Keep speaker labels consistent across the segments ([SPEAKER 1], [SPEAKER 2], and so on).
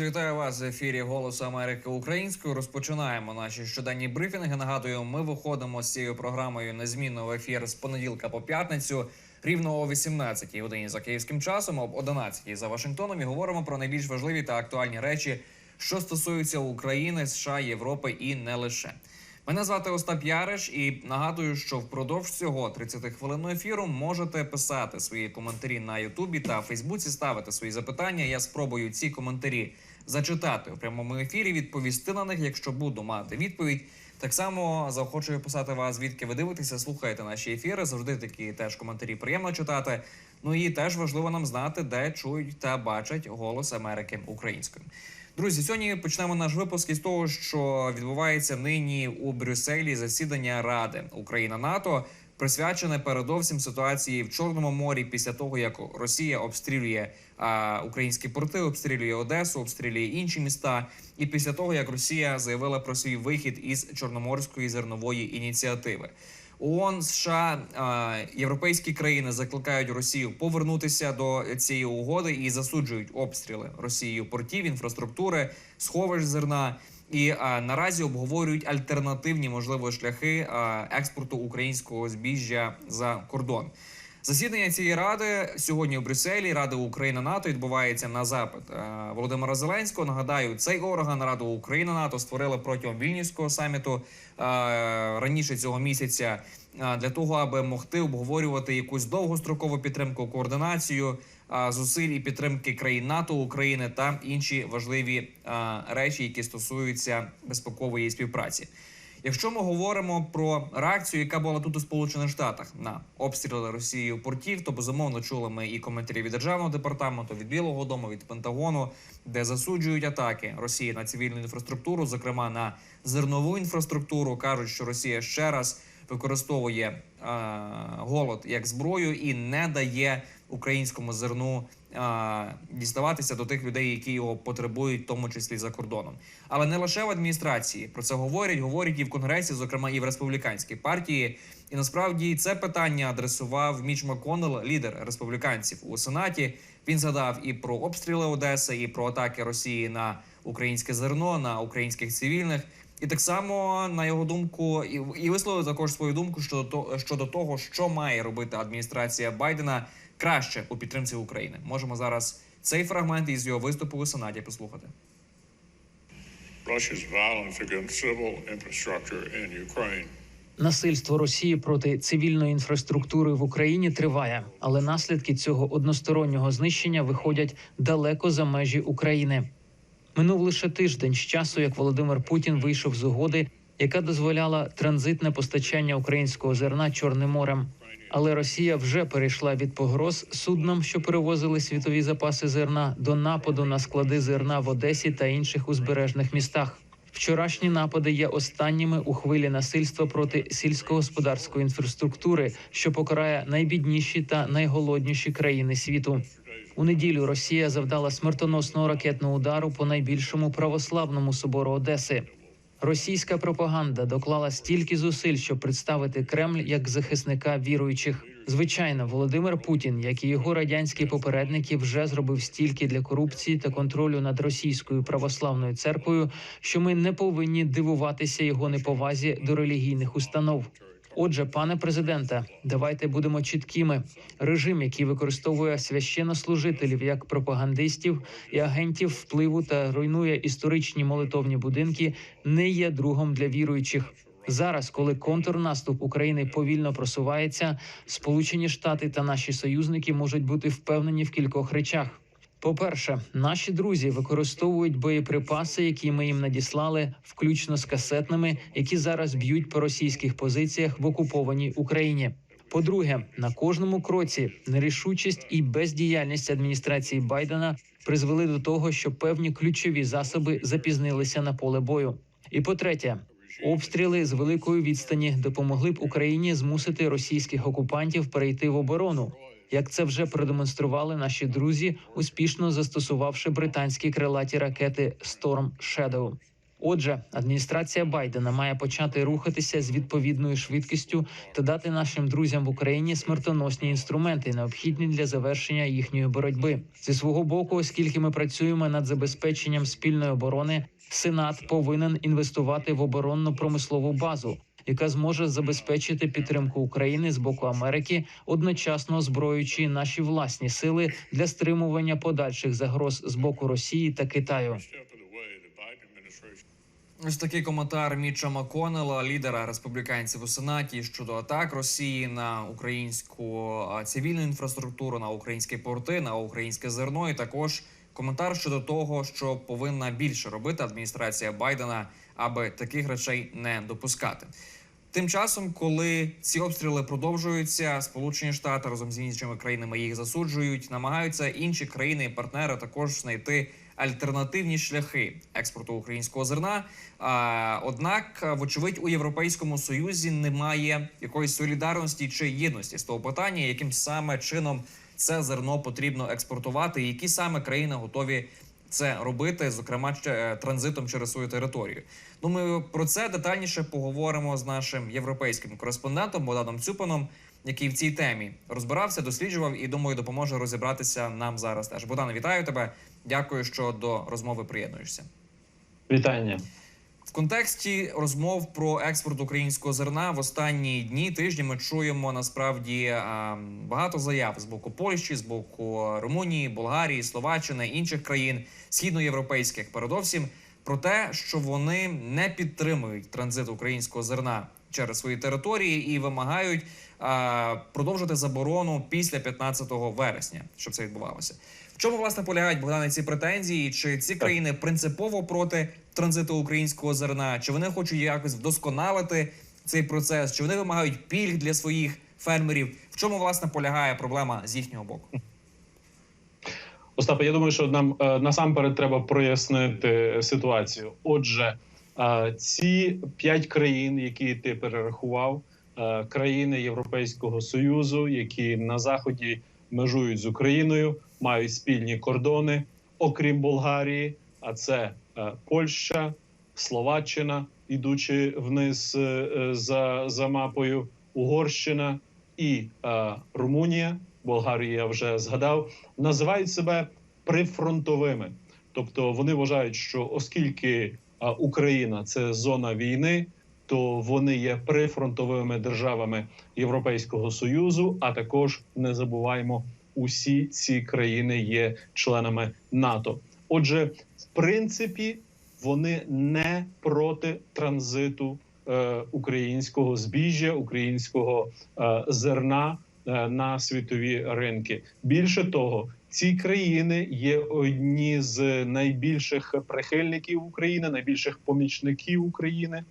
[SPEAKER 1] Друзі, вітаю вас в ефірі Голосу Америки українською. Розпочинаємо наші щоденні брифінги. Нагадую, ми виходимо з цією програмою незмінно в ефір з понеділка по п'ятницю. Рівно о 18-й годині за київським часом, об 11-й за Вашингтоном. І говоримо про найбільш важливі та актуальні речі, що стосуються України, США, Європи і не лише. Мене звати Остап Яриш, і нагадую, що впродовж цього 30-хвилинного ефіру можете писати свої коментарі на Ютубі та Фейсбуці, ставити свої запитання. Я спробую ці коментарі зачитати у прямому ефірі, відповісти на них, якщо буду мати відповідь. Так само заохочую писати вас, звідки ви дивитеся, слухаєте наші ефіри. Завжди такі теж коментарі приємно читати. Ну і теж важливо нам знати, де чують та бачать голос Америки українською. Друзі, сьогодні почнемо наш випуск із того, що відбувається нині у Брюсселі засідання Ради Україна НАТО, присвячене передовсім ситуації в Чорному морі після того, як Росія обстрілює а, українські порти, обстрілює Одесу, обстрілює інші міста, і після того як Росія заявила про свій вихід із Чорноморської зернової ініціативи. ООН, США, європейські країни закликають Росію повернутися до цієї угоди і засуджують обстріли Росією портів, інфраструктури, сховищ зерна. І е, наразі обговорюють альтернативні можливо шляхи е, експорту українського збіжжя за кордон. Засідання цієї ради сьогодні у Брюсселі Ради Україна НАТО відбувається на запит Володимира Зеленського. Нагадаю, цей орган Раду Україна НАТО створили протягом вільнівського саміту раніше цього місяця для того, аби могти обговорювати якусь довгострокову підтримку, координацію зусиль і підтримки країн НАТО України та інші важливі речі, які стосуються безпекової співпраці. Якщо ми говоримо про реакцію, яка була тут у Сполучених Штатах на обстріли Росією портів, то безумовно чули ми і коментарі від державного департаменту, від Білого Дому, від Пентагону, де засуджують атаки Росії на цивільну інфраструктуру, зокрема на зернову інфраструктуру, кажуть, що Росія ще раз використовує е, голод як зброю і не дає українському зерну е, діставатися до тих людей, які його потребують, в тому числі за кордоном. Але не лише в адміністрації про це говорять, говорять і в конгресі, зокрема і в республіканській партії. І насправді це питання адресував Міч Маконел, лідер республіканців у сенаті. Він згадав і про обстріли Одеси, і про атаки Росії на українське зерно, на українських цивільних. І так само на його думку, і, і висловив також свою думку щодо то- щодо того, що має робити адміністрація Байдена краще у підтримці України. Можемо зараз цей фрагмент із його виступу у сенаті послухати.
[SPEAKER 2] Russia's violence against civil infrastructure in Ukraine
[SPEAKER 3] Насильство Росії проти цивільної інфраструктури в Україні триває, але наслідки цього одностороннього знищення виходять далеко за межі України. Минув лише тиждень з часу, як Володимир Путін вийшов з угоди, яка дозволяла транзитне постачання українського зерна Чорним морем. Але Росія вже перейшла від погроз суднам, що перевозили світові запаси зерна, до нападу на склади зерна в Одесі та інших узбережних містах. Вчорашні напади є останніми у хвилі насильства проти сільськогосподарської інфраструктури, що покарає найбідніші та найголодніші країни світу. У неділю Росія завдала смертоносного ракетного удару по найбільшому православному собору Одеси. Російська пропаганда доклала стільки зусиль, щоб представити Кремль як захисника віруючих. Звичайно, Володимир Путін, як і його радянські попередники, вже зробив стільки для корупції та контролю над російською православною церквою, що ми не повинні дивуватися його неповазі до релігійних установ. Отже, пане президенте, давайте будемо чіткими. Режим, який використовує священнослужителів як пропагандистів і агентів впливу та руйнує історичні молитовні будинки, не є другом для віруючих. Зараз, коли контрнаступ України повільно просувається, Сполучені Штати та наші союзники можуть бути впевнені в кількох речах. По-перше, наші друзі використовують боєприпаси, які ми їм надіслали, включно з касетними, які зараз б'ють по російських позиціях в окупованій Україні. По-друге, на кожному кроці нерішучість і бездіяльність адміністрації Байдена призвели до того, що певні ключові засоби запізнилися на поле бою. І по-третє, обстріли з великої відстані допомогли б Україні змусити російських окупантів перейти в оборону. Як це вже продемонстрували наші друзі, успішно застосувавши британські крилаті ракети Storm Shadow. Отже, адміністрація Байдена має почати рухатися з відповідною швидкістю та дати нашим друзям в Україні смертоносні інструменти, необхідні для завершення їхньої боротьби. Зі свого боку, оскільки ми працюємо над забезпеченням спільної оборони, Сенат повинен інвестувати в оборонну промислову базу, яка зможе забезпечити підтримку України з боку Америки, одночасно озброюючи наші власні сили для стримування подальших загроз з боку Росії та Китаю.
[SPEAKER 1] Ось такий коментар Мітча Маконела, лідера республіканців у сенаті щодо атак Росії на українську цивільну інфраструктуру, на українські порти, на українське зерно. І також коментар щодо того, що повинна більше робити адміністрація Байдена, аби таких речей не допускати. Тим часом, коли ці обстріли продовжуються, Сполучені Штати разом з іншими країнами їх засуджують, намагаються інші країни і партнери також знайти альтернативні шляхи експорту українського зерна. А, однак, вочевидь, у Європейському Союзі немає якоїсь солідарності чи єдності з того питання, яким саме чином це зерно потрібно експортувати, і які саме країни готові це робити, зокрема е, транзитом через свою територію. Ну, ми про це детальніше поговоримо з нашим європейським кореспондентом Богданом Цюпаном, який в цій темі розбирався, досліджував і думаю, допоможе розібратися нам зараз. Теж Богдане, вітаю тебе. Дякую, що до розмови приєднуєшся.
[SPEAKER 4] Вітання.
[SPEAKER 1] В контексті розмов про експорт українського зерна в останні дні тижні ми чуємо насправді багато заяв з боку Польщі, з боку Румунії, Болгарії, Словаччини інших країн східноєвропейських, передовсім про те, що вони не підтримують транзит українського зерна через свої території і вимагають а, продовжити заборону після 15 вересня, щоб це відбувалося. В чому власне полягають Богдане ці претензії? Чи ці країни принципово проти транзиту українського зерна? Чи вони хочуть якось вдосконалити цей процес? Чи вони вимагають пільг для своїх фермерів? В чому власне полягає проблема з їхнього боку?
[SPEAKER 4] Остапе, я думаю, що нам е, насамперед треба прояснити ситуацію. Отже, е, ці п'ять країн, які ти перерахував, е, країни Європейського союзу, які на заході межують з Україною, мають спільні кордони, окрім Болгарії, а це Польща, Словаччина, ідучи вниз за, за мапою, Угорщина і Румунія. Болгарію я вже згадав, називають себе прифронтовими. Тобто вони вважають, що оскільки Україна це зона війни, то вони є прифронтовими державами Європейського союзу. А також не забуваємо, усі ці країни є членами НАТО. Отже, в принципі, вони не проти транзиту е, українського збіжжя, українського е, зерна на світові ринки. Більше того, ці країни є одні з найбільших прихильників України, найбільших помічників України.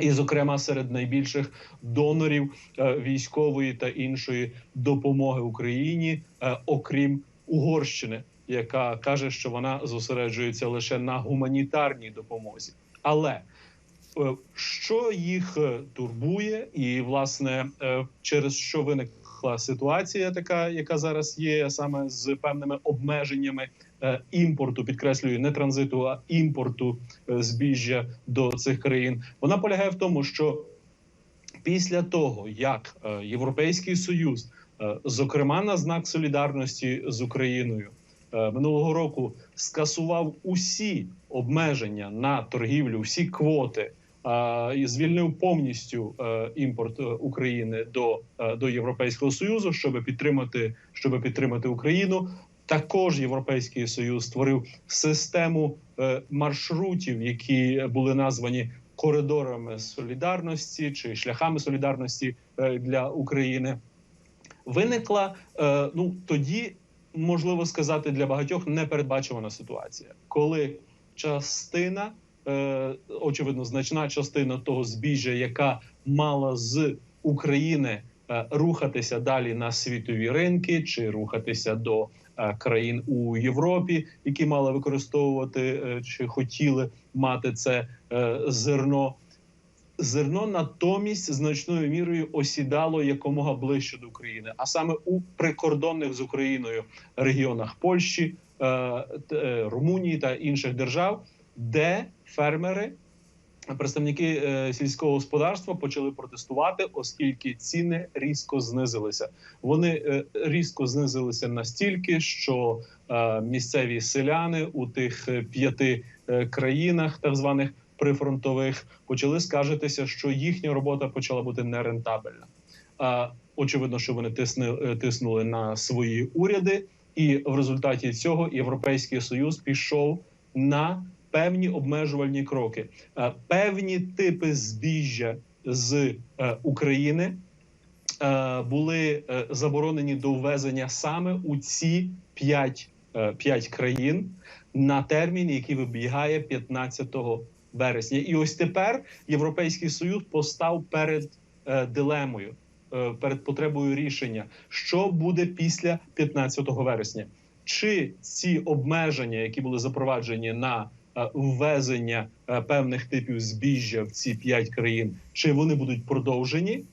[SPEAKER 4] І, зокрема, серед найбільших донорів е, військової та іншої допомоги Україні, е, окрім Угорщини, яка каже, що вона зосереджується лише на гуманітарній допомозі. Але е, що їх е, турбує, і власне е, через що виникла ситуація, така яка зараз є, саме з певними обмеженнями е, імпорту, підкреслюю, не транзиту, а імпорту е, збіжжя до цих країн. Вона полягає в тому, що після того як е, Європейський Союз, зокрема на знак солідарності з Україною, минулого року скасував усі обмеження на торгівлю, всі квоти. І звільнив повністю е, імпорт е, України до, е, до Європейського союзу, щоб підтримати, щоб підтримати Україну. Також Європейський Союз створив систему маршрутів, які були названі коридорами солідарності чи шляхами солідарності для України. Виникла ну тоді, можливо сказати, для багатьох непередбачувана ситуація, коли частина, очевидно, значна частина того збіжжя, яка мала з України е, рухатися далі на світові ринки, чи рухатися до е, країн у Європі, які мали використовувати е, чи хотіли мати це е, зерно. Зерно натомість значною мірою осідало якомога ближче до України, а саме у прикордонних з Україною регіонах Польщі, е, е, Румунії та інших держав. Де фермери, представники е, сільського господарства почали протестувати, оскільки ціни різко знизилися. Вони е, різко знизилися настільки, що е, місцеві селяни у тих п'яти країнах, так званих прифронтових, почали скаржитися, що їхня робота почала бути нерентабельна. Очевидно, що вони тисни, тиснули на свої уряди, і в результаті цього Європейський Союз пішов на певні обмежувальні кроки, Е, певні типи збіжжя з е, України е, були заборонені до ввезення саме у ці п'ять е, п'ять країн на термін, який вибігає 15 вересня. І ось тепер Європейський Союз постав перед дилемою, перед потребою рішення, що буде після 15 вересня. Чи ці обмеження, які були запроваджені на ввезення е, певних типів збіжжя в ці п'ять країн, чи вони будуть продовжені,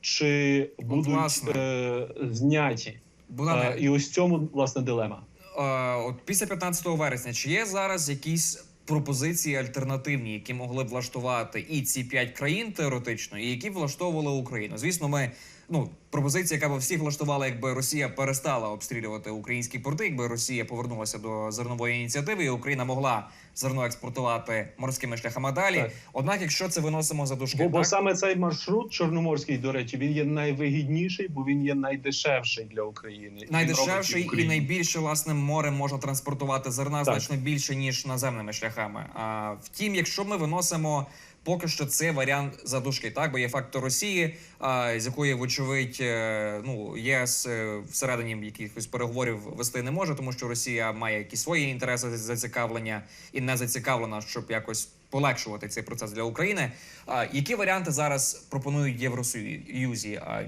[SPEAKER 4] чи будуть
[SPEAKER 1] власне.
[SPEAKER 4] е, зняті?
[SPEAKER 1] Богдане,
[SPEAKER 4] Е, і ось цьому власне дилема.
[SPEAKER 1] е, от після 15 вересня, чи є зараз якісь пропозиції альтернативні, які могли б влаштувати і ці п'ять країн теоретично, і які б влаштовували Україну? Звісно, ми ну пропозиція, яка б всіх влаштувала, якби Росія перестала обстрілювати українські порти, якби Росія повернулася до зернової ініціативи, і Україна могла зерно експортувати морськими шляхами далі.
[SPEAKER 4] Так.
[SPEAKER 1] Однак, якщо це виносимо за дужки,
[SPEAKER 4] Бо, бо саме цей маршрут чорноморський, до речі, він є найвигідніший, бо він є найдешевший для України.
[SPEAKER 1] Найдешевший і найбільше власне морем можна транспортувати зерна
[SPEAKER 4] Так.
[SPEAKER 1] значно більше ніж наземними шляхами. А втім, якщо ми виносимо поки що це варіант задушки, так бо є фактор Росії, а, з якої вочевидь е, ну ЄС е, всередині якихось переговорів вести не може, тому що Росія має якісь свої інтереси зацікавлення і не зацікавлена, щоб якось полегшувати цей процес для України. А які варіанти зараз пропонують Євросоюзі? А,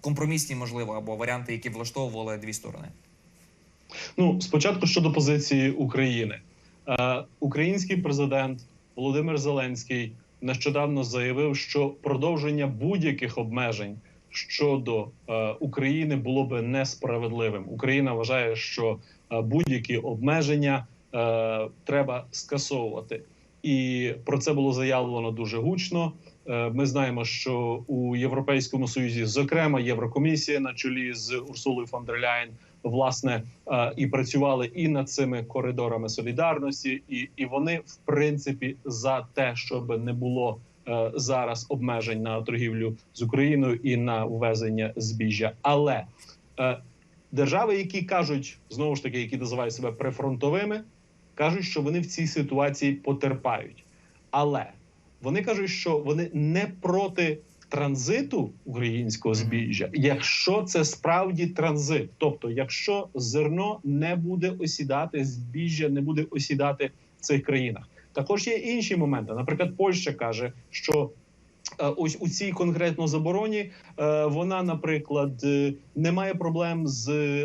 [SPEAKER 1] Компромісні, можливо, або варіанти, які влаштовували дві сторони.
[SPEAKER 4] Ну, спочатку щодо позиції України, е, український президент Володимир Зеленський нещодавно заявив, що продовження будь-яких обмежень щодо е, України було би несправедливим. Україна вважає, що е, будь-які обмеження е, треба скасовувати, і про це було заявлено дуже гучно. Е, Ми знаємо, що у Європейському Союзі, зокрема, Єврокомісія на чолі з Урсулою фон дер Ляєн, власне е, і працювали і над цими коридорами солідарності, і, і вони в принципі за те, щоб не було е, зараз обмежень на торгівлю з Україною і на ввезення збіжжя. Але е, держави, які кажуть знову ж таки, які називають себе прифронтовими, кажуть, що вони в цій ситуації потерпають. Але вони кажуть, що вони не проти транзиту українського збіжжя, якщо це справді транзит, тобто, якщо зерно не буде осідати, збіжжя не буде осідати в цих країнах. Також є інші моменти. Наприклад, Польща каже, що е, ось у цій конкретно забороні е, вона, наприклад, е, не має проблем з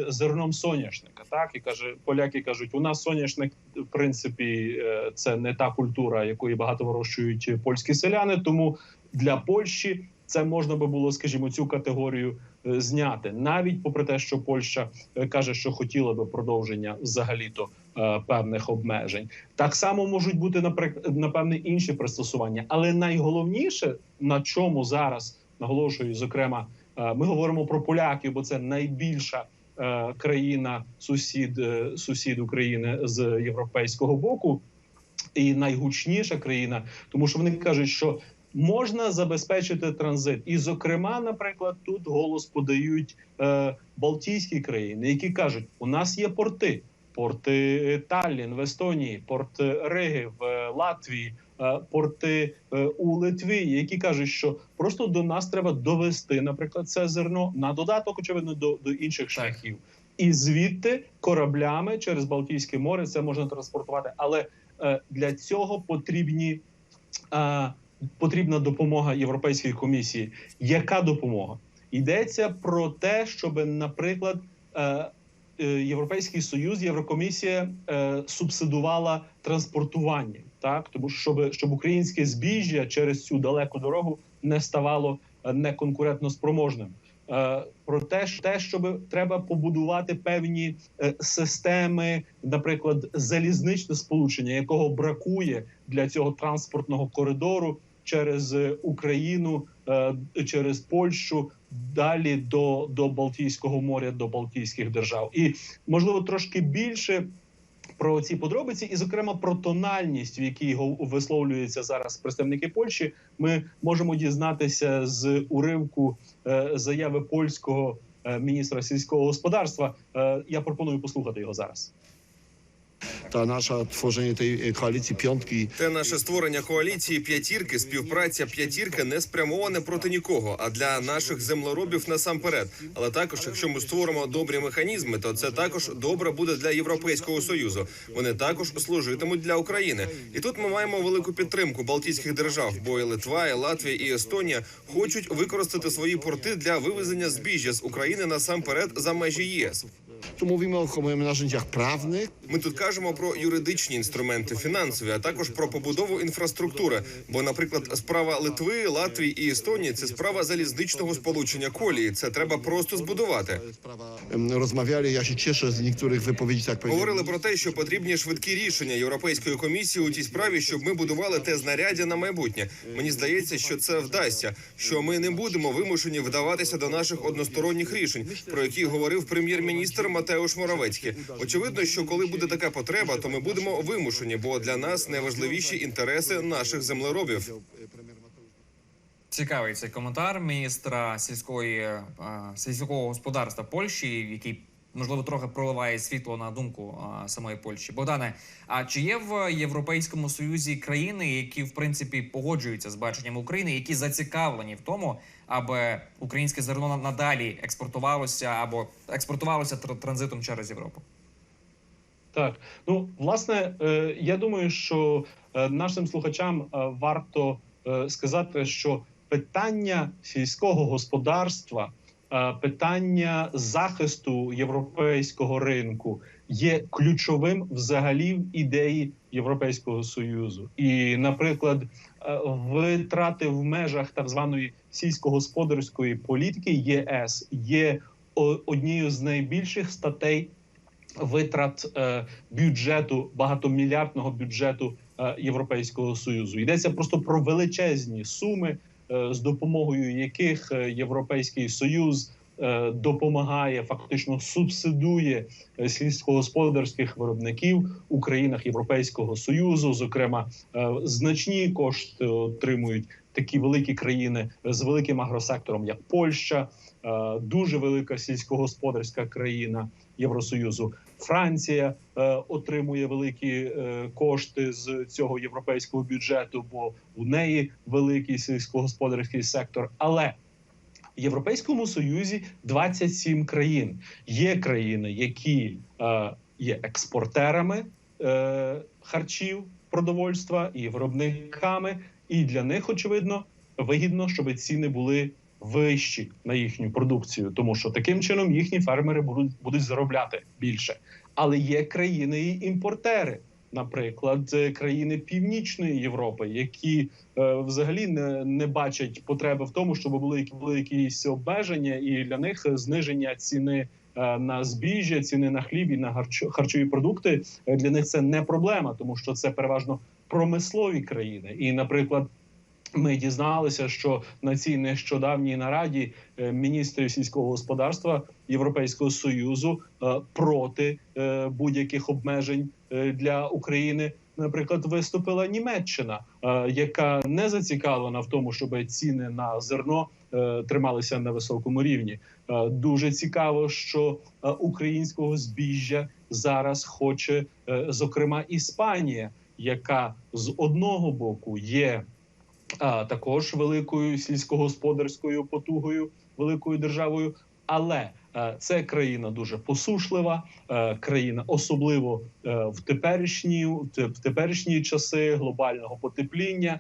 [SPEAKER 4] зерном соняшника. Так і каже, поляки кажуть, у нас соняшник, в принципі, це не та культура, якої багато вирощують польські селяни. Тому для Польщі це можна би було, скажімо, цю категорію е, зняти, навіть попри те, що Польща е, каже, що хотіла би продовження взагалі-то е, певних обмежень. Так само можуть бути наприклад, напевне інші пристосування, але найголовніше на чому зараз наголошую, зокрема, ми говоримо про поляків, бо це найбільша країна, сусід сусід України з європейського боку, і найгучніша країна, тому що вони кажуть, що можна забезпечити транзит, і зокрема, наприклад, тут голос подають е, Балтійські країни, які кажуть, у нас є порти. Порти Таллін в Естонії, порт Риги в е, Латвії, е, порти е, у Литві, які кажуть, що просто до нас треба довести, наприклад, це зерно на додаток, очевидно, до, до інших шляхів, і звідти кораблями через Балтійське море це можна транспортувати. Але е, для цього потрібні е, потрібна допомога Європейської комісії. Яка допомога? Йдеться про те, щоб, наприклад, е, е, Європейський Союз, Єврокомісія е, субсидувала транспортування, так тому що щоб, щоб українське збіжжя через цю далеку дорогу не ставало неконкурентно спроможним. про те, те, щоб треба побудувати певні системи, наприклад, залізничне сполучення, якого бракує для цього транспортного коридору через е, Україну, е, через Польщу. Далі до, до Балтійського моря, до Балтійських держав, і можливо трошки більше про ці подробиці, і зокрема про тональність, в якій висловлюються зараз представники Польщі, ми можемо дізнатися з уривку е, заяви польського міністра сільського господарства. Я пропоную послухати його зараз.
[SPEAKER 5] Ta nasza tworzenie tej e, koalicji piątki
[SPEAKER 6] Те наше створення коаліції п'ятірки, співпраця п'ятірки не спрямоване проти нікого, а для наших землеробів насамперед. Але також, якщо ми створимо добрі механізми, то це також добре буде для Європейського союзу. Вони також служитимуть для України. І тут ми маємо велику підтримку Балтійських держав, бо і Литва, і Латвія і Естонія хочуть використати свої порти для вивезення збіжжя з України насамперед за межі ЄС.
[SPEAKER 5] Tu mówimy o narzędziach prawnych
[SPEAKER 6] Ми тут кажемо про юридичні інструменти, фінансові, а також про побудову інфраструктури. Бо, наприклад, справа Литви, Латвії і Естонії це справа залізничного сполучення колії. Це треба просто збудувати.
[SPEAKER 5] Em, rozmawiali ja się cieszę z niektórych wypowiedzi tak
[SPEAKER 6] Говорили про те, що потрібні швидкі рішення Європейської комісії у тій справі, щоб ми будували те знаряддя на майбутнє. Мені здається, що це вдасться. Що ми не будемо вимушені вдаватися до наших односторонніх рішень, про які говорив прем'єр-міністр Матеуш Моровецький. Очевидно, що коли буде така потреба, то ми будемо вимушені, бо для нас найважливіші інтереси наших землеробів.
[SPEAKER 1] Цікавий цей коментар міністра сільської е, сільського господарства Польщі, який можливо трохи проливає світло на думку самої Польщі. Богдане, а чи є в Європейському Союзі країни, які в принципі погоджуються з баченням України, які зацікавлені в тому, аби українське зерно надалі експортувалося або експортувалося тр- транзитом через Європу?
[SPEAKER 4] Так, ну власне, е, я думаю, що е, нашим слухачам е, варто сказати, що питання сільського господарства, питання захисту європейського ринку є ключовим взагалі в ідеї Європейського союзу. І, наприклад, е, витрати в межах так званої сільськогосподарської політики ЄС є однією з найбільших статей витрат е, бюджету багатомільярдного бюджету е, Європейського союзу. Йдеться просто про величезні суми, е, з допомогою яких е, Європейський Союз е, допомагає, фактично субсидує е, сільськогосподарських виробників у країнах Європейського союзу. Зокрема, е, значні кошти отримують такі великі країни з великим агросектором, як Польща, е, дуже велика сільськогосподарська країна Євросоюзу. Франція е, отримує великі е, кошти з цього європейського бюджету, бо у неї великий сільськогосподарський сектор. Але в Європейському Союзі 27 країн. Є країни, які е, є експортерами е, харчів, продовольства і виробниками, і для них очевидно вигідно, щоб ціни були вищі на їхню продукцію, тому що таким чином їхні фермери будуть будуть заробляти більше. Але є країни і імпортери, наприклад, країни Північної Європи, які е, взагалі не, не бачать потреби в тому, щоб були, були якісь обмеження, і для них зниження ціни. е, На збіжжя, ціни на хліб і на харчо- харчові продукти е, для них це не проблема, тому що це переважно промислові країни. І, наприклад, ми дізналися, що на цій нещодавній нараді е, міністрів сільського господарства Європейського союзу е, проти е, будь-яких обмежень для України. Наприклад, виступила Німеччина, яка не зацікавлена в тому, щоб ціни на зерно трималися на високому рівні. Дуже цікаво, що українського збіжжя зараз хоче, зокрема, Іспанія, яка з одного боку є а, також великою сільськогосподарською потугою, великою державою. Але е, це країна дуже посушлива, е, країна, особливо е, в теперішні в теперішні часи глобального потепління.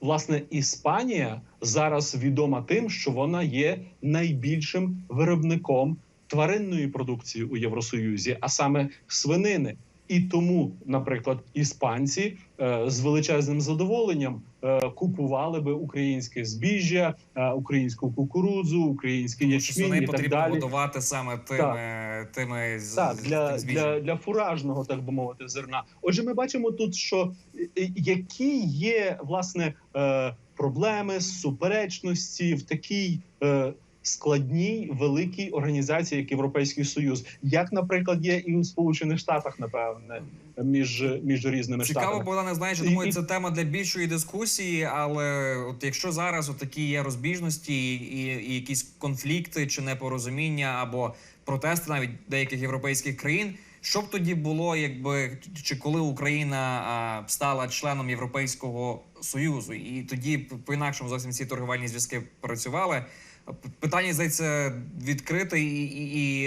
[SPEAKER 4] Власне, Іспанія зараз відома тим, що вона є найбільшим виробником тваринної продукції у Євросоюзі, а саме свинини. І тому, наприклад, іспанці е, з величезним задоволенням е, купували би українське збіжжя, е, українську кукурудзу,
[SPEAKER 1] що
[SPEAKER 4] ячмінь і так
[SPEAKER 1] потрібно
[SPEAKER 4] далі.
[SPEAKER 1] годувати саме тими, тими
[SPEAKER 4] Так, для, для, для фуражного, так би мовити, зерна. Отже, ми бачимо тут, що які є власне е, проблеми, суперечності в такій е, складній великій організації, як Європейський Союз, як, наприклад, є і у Сполучених Штатах, напевне, між, між різними
[SPEAKER 1] Цікаво,
[SPEAKER 4] штатами.
[SPEAKER 1] Богдане, знаєш, я думаю,
[SPEAKER 4] і-
[SPEAKER 1] це тема для більшої дискусії, але от якщо зараз от такі є розбіжності і, і якісь конфлікти чи непорозуміння або протести навіть деяких європейських країн, що б тоді було, якби чи коли Україна а, стала членом Європейського союзу, і тоді по інакшому зовсім ці торгівельні зв'язки працювали. Питання здається відкрите і, і, і,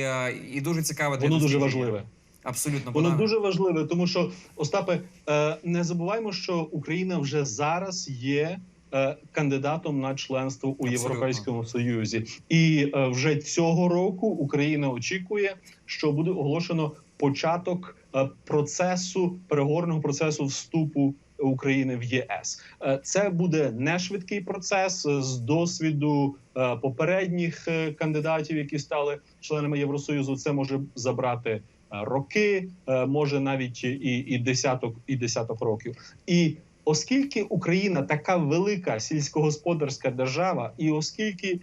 [SPEAKER 1] е, дуже цікаве
[SPEAKER 4] Воно дуже важливе.
[SPEAKER 1] Абсолютно
[SPEAKER 4] Воно
[SPEAKER 1] Богдане.
[SPEAKER 4] дуже важливе, тому що Остапе, е, не забуваємо, що Україна вже зараз є. е, Кандидатом на членство у
[SPEAKER 1] Абсолютно.
[SPEAKER 4] Європейському Союзі, і вже цього року Україна очікує, що буде оголошено початок процесу переговорного процесу вступу України в ЄС. Е, Це буде не швидкий процес е, з досвіду е, попередніх кандидатів, які стали членами Євросоюзу. Це може забрати роки, може навіть і, і десяток, і десяток років. І оскільки Україна така велика сільськогосподарська держава, і оскільки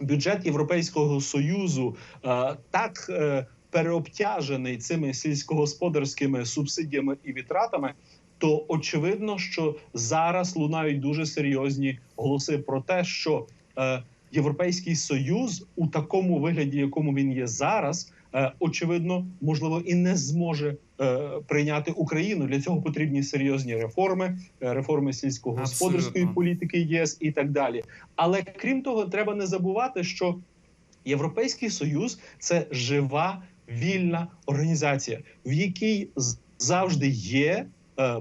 [SPEAKER 4] бюджет Європейського союзу е, так е, переобтяжений цими сільськогосподарськими субсидіями і витратами. То очевидно, що зараз лунають дуже серйозні голоси про те, що е, Європейський союз у такому вигляді, якому він є зараз, е, очевидно, можливо, і не зможе е, прийняти Україну. Для цього потрібні серйозні реформи, е, реформи сільськогосподарської політики ЄС і так далі. Але крім того, треба не забувати, що Європейський Союз це жива вільна організація, в якій завжди є,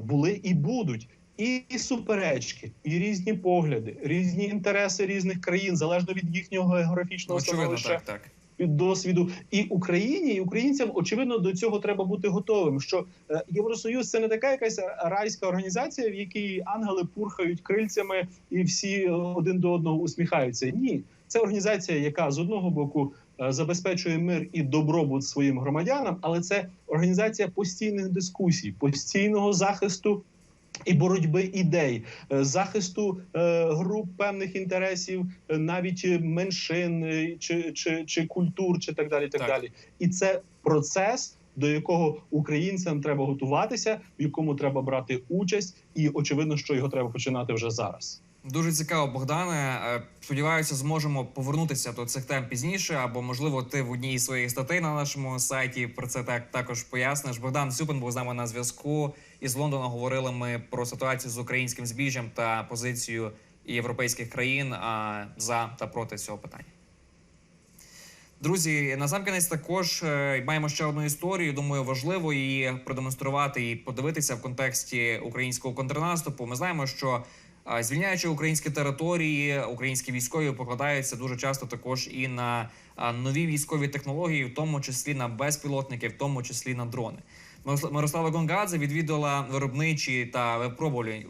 [SPEAKER 4] були і будуть. І суперечки, і різні погляди, різні інтереси різних країн, залежно від їхнього географічного
[SPEAKER 1] Очевидно,
[SPEAKER 4] становища,
[SPEAKER 1] так, так.
[SPEAKER 4] від досвіду і Україні, і українцям очевидно до цього треба бути готовим. Що е, Євросоюз це не така якась райська організація, в якій ангели пурхають крильцями і всі один до одного усміхаються. Ні, це організація, яка з одного боку е, забезпечує мир і добробут своїм громадянам, але це організація постійних дискусій, постійного захисту. І боротьби ідей, е, захисту е, груп певних інтересів, е, навіть е, меншин е, чи, чи, чи культур, чи так далі. Так,
[SPEAKER 1] Так.
[SPEAKER 4] далі. І це процес, до якого українцям треба готуватися, в якому треба брати участь, і очевидно, що його треба починати вже зараз.
[SPEAKER 1] Дуже цікаво, Богдане. Е, Сподіваюся, зможемо повернутися до цих тем пізніше, або можливо, ти в одній із своїх статей на нашому сайті про це так також поясниш. Богдан Сюпин був з нами на зв'язку. Із Лондона говорили ми про ситуацію з українським збіжжям та позицію європейських країн за та проти цього питання. Друзі, насамкінець також е, маємо ще одну історію. Думаю, важливо її продемонструвати і подивитися в контексті українського контрнаступу. Ми знаємо, що звільняючи українські території, українські військові покладаються дуже часто також і на нові військові технології, в тому числі на безпілотники, в тому числі на дрони. Мирос- Мирослава Гонгадзе відвідала виробничі та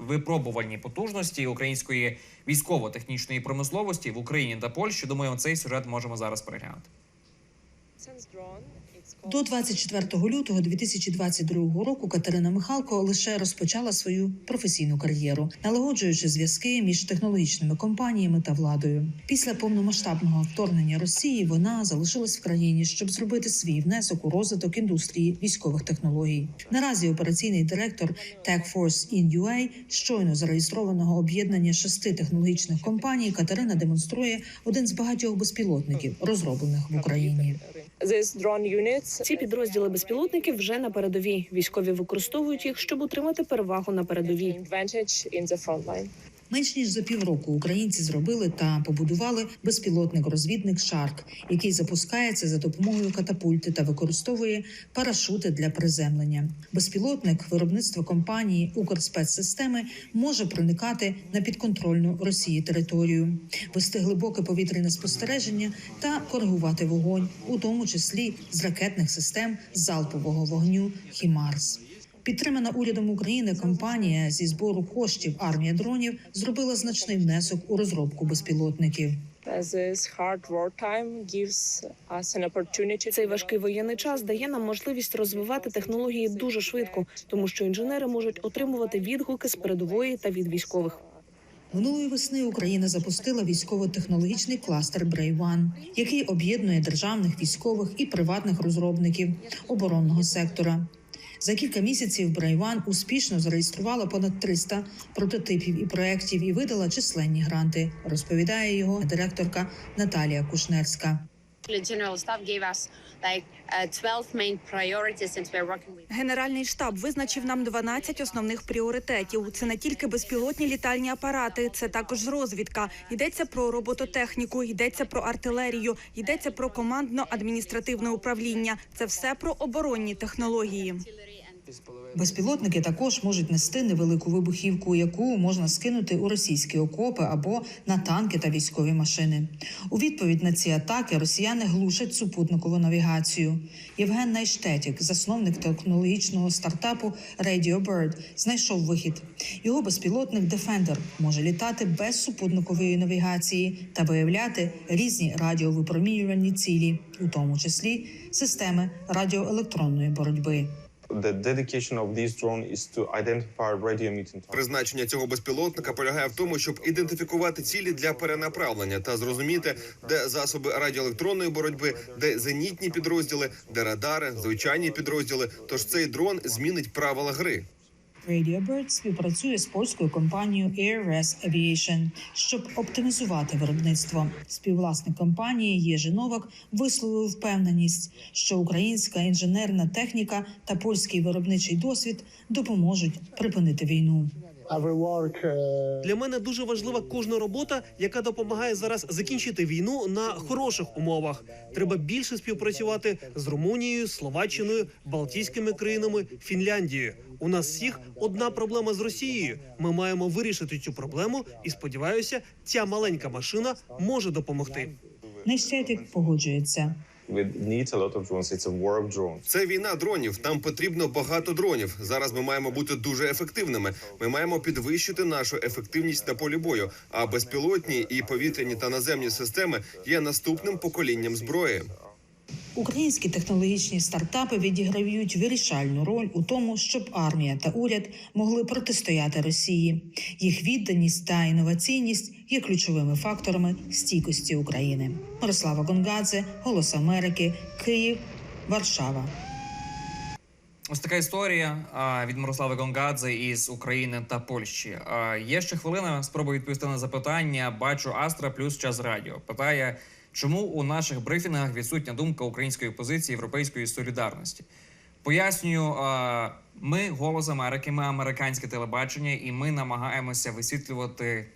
[SPEAKER 1] випробувальні потужності української військово-технічної промисловості в Україні та Польщі. Думаю, цей сюжет можемо зараз переглянути.
[SPEAKER 7] До 24 лютого 2022 року Катерина Михалко лише розпочала свою професійну кар'єру, налагоджуючи зв'язки між технологічними компаніями та владою. Після повномасштабного вторгнення Росії вона залишилась в країні, щоб зробити свій внесок у розвиток індустрії військових технологій. Наразі операційний директор Tech Force in UA, щойно зареєстрованого об'єднання шести технологічних компаній, Катерина демонструє один з багатьох безпілотників, розроблених в Україні.
[SPEAKER 8] Ці підрозділи безпілотників вже на передовій. Військові використовують їх, щоб утримати перевагу на передовій.
[SPEAKER 7] Менш ніж за півроку українці зробили та побудували безпілотник-розвідник Шарк, який запускається за допомогою катапульти та використовує парашути для приземлення. Безпілотник виробництва компанії Укрспецсистеми може проникати на підконтрольну Росії територію, вести глибоке повітряне спостереження та коригувати вогонь, у тому числі з ракетних систем залпового вогню Хімарс. Підтримана урядом України компанія зі збору коштів армія дронів зробила значний внесок у розробку безпілотників.
[SPEAKER 8] Цей важкий воєнний час дає нам можливість розвивати технології дуже швидко, тому що інженери можуть отримувати відгуки з передової та від військових.
[SPEAKER 7] Минулої весни Україна запустила військово-технологічний кластер Брейван, який об'єднує державних військових і приватних розробників оборонного сектора. За кілька місяців Брайван успішно зареєструвала понад 300 прототипів і проєктів і видала численні гранти, розповідає його директорка Наталія Кушнерська.
[SPEAKER 9] The general staff gave us like uh, 12 main priorities since we're working with
[SPEAKER 10] Генеральний штаб визначив нам 12 основних пріоритетів. Це не тільки безпілотні літальні апарати, це також розвідка. Йдеться про робототехніку, йдеться про артилерію, йдеться про командно-адміністративне управління. Це все про оборонні технології.
[SPEAKER 7] Безпілотники також можуть нести невелику вибухівку, яку можна скинути у російські окопи або на танки та військові машини. У відповідь на ці атаки росіяни глушать супутникову навігацію. Євген Найштетік, засновник технологічного стартапу Radio Bird, знайшов вихід. Його безпілотник Defender може літати без супутникової навігації та виявляти різні радіовипромінювальні цілі, у тому числі системи радіоелектронної боротьби.
[SPEAKER 11] The dedication of this drone is to identify radio-emitting targets.
[SPEAKER 6] Призначення цього безпілотника полягає в тому, щоб ідентифікувати цілі для перенаправлення та зрозуміти, де засоби радіоелектронної боротьби, де зенітні підрозділи, де радари, звичайні підрозділи. Тож цей дрон змінить правила гри.
[SPEAKER 7] Radio Bird співпрацює з польською компанією AirRes Aviation, щоб оптимізувати виробництво. Співвласник компанії Єжи Новак висловив впевненість, що українська інженерна техніка та польський виробничий досвід допоможуть припинити війну.
[SPEAKER 12] Для мене дуже важлива кожна робота, яка допомагає зараз закінчити війну на хороших умовах. Треба більше співпрацювати з Румунією, Словаччиною, Балтійськими країнами, Фінляндією. У нас всіх одна проблема з Росією. Ми маємо вирішити цю проблему, і сподіваюся, ця маленька машина може допомогти.
[SPEAKER 7] Нещетік погоджується.
[SPEAKER 6] Це війна дронів. Нам потрібно багато дронів. Зараз ми маємо бути дуже ефективними. Ми маємо підвищити нашу ефективність на полі бою. А безпілотні і повітряні та наземні системи є наступним поколінням зброї.
[SPEAKER 7] Українські технологічні стартапи відіграють вирішальну роль у тому, щоб армія та уряд могли протистояти Росії. Їх відданість та інноваційність є ключовими факторами стійкості України. Мирослава Гонгадзе, Голос Америки, Київ, Варшава.
[SPEAKER 1] Ось така історія від Мирослави Гонгадзе із України та Польщі. Є ще хвилина. Спробую відповісти на запитання. Бачу Астра плюс час радіо. Питає, чому у наших брифінгах відсутня думка української позиції європейської солідарності? Пояснюю, ми голос Америки, ми американське телебачення, і ми намагаємося висвітлювати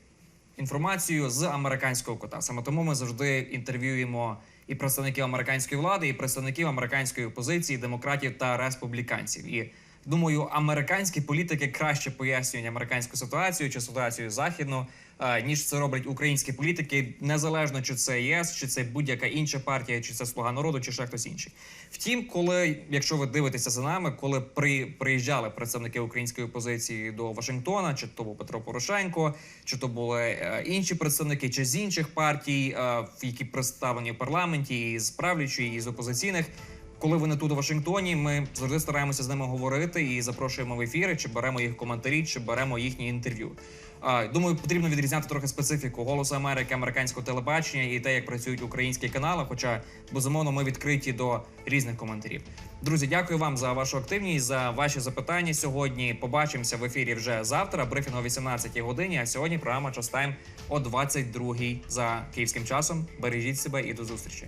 [SPEAKER 1] інформацію з американського кота. Саме тому ми завжди інтерв'юємо і представників американської влади, і представників американської опозиції, демократів та республіканців. І думаю, американські політики краще пояснюють американську ситуацію чи ситуацію західну, ніж це роблять українські політики, незалежно чи це ЄС, чи це будь-яка інша партія, чи це слуга народу, чи ще хтось інший. Втім, коли, якщо ви дивитеся за нами, коли при приїжджали представники української опозиції до Вашингтона, чи то був Петро Порошенко, чи то були е, інші представники, чи з інших партій, е, які представлені в парламенті, і з правлячої, і з опозиційних. Коли вони тут у Вашингтоні, ми завжди стараємося з ними говорити і запрошуємо в ефіри, чи беремо їх коментарі, чи беремо їхні інтерв'ю. Думаю, потрібно відрізняти трохи специфіку голосу Америки, американського телебачення і те, як працюють українські канали. Хоча безумовно ми відкриті до різних коментарів. Друзі, дякую вам за вашу активність, за ваші запитання сьогодні. Побачимося в ефірі вже завтра. Брифінг о 18 годині. А сьогодні програма «Час Тайм» о 22 за київським часом. Бережіть себе і до зустрічі.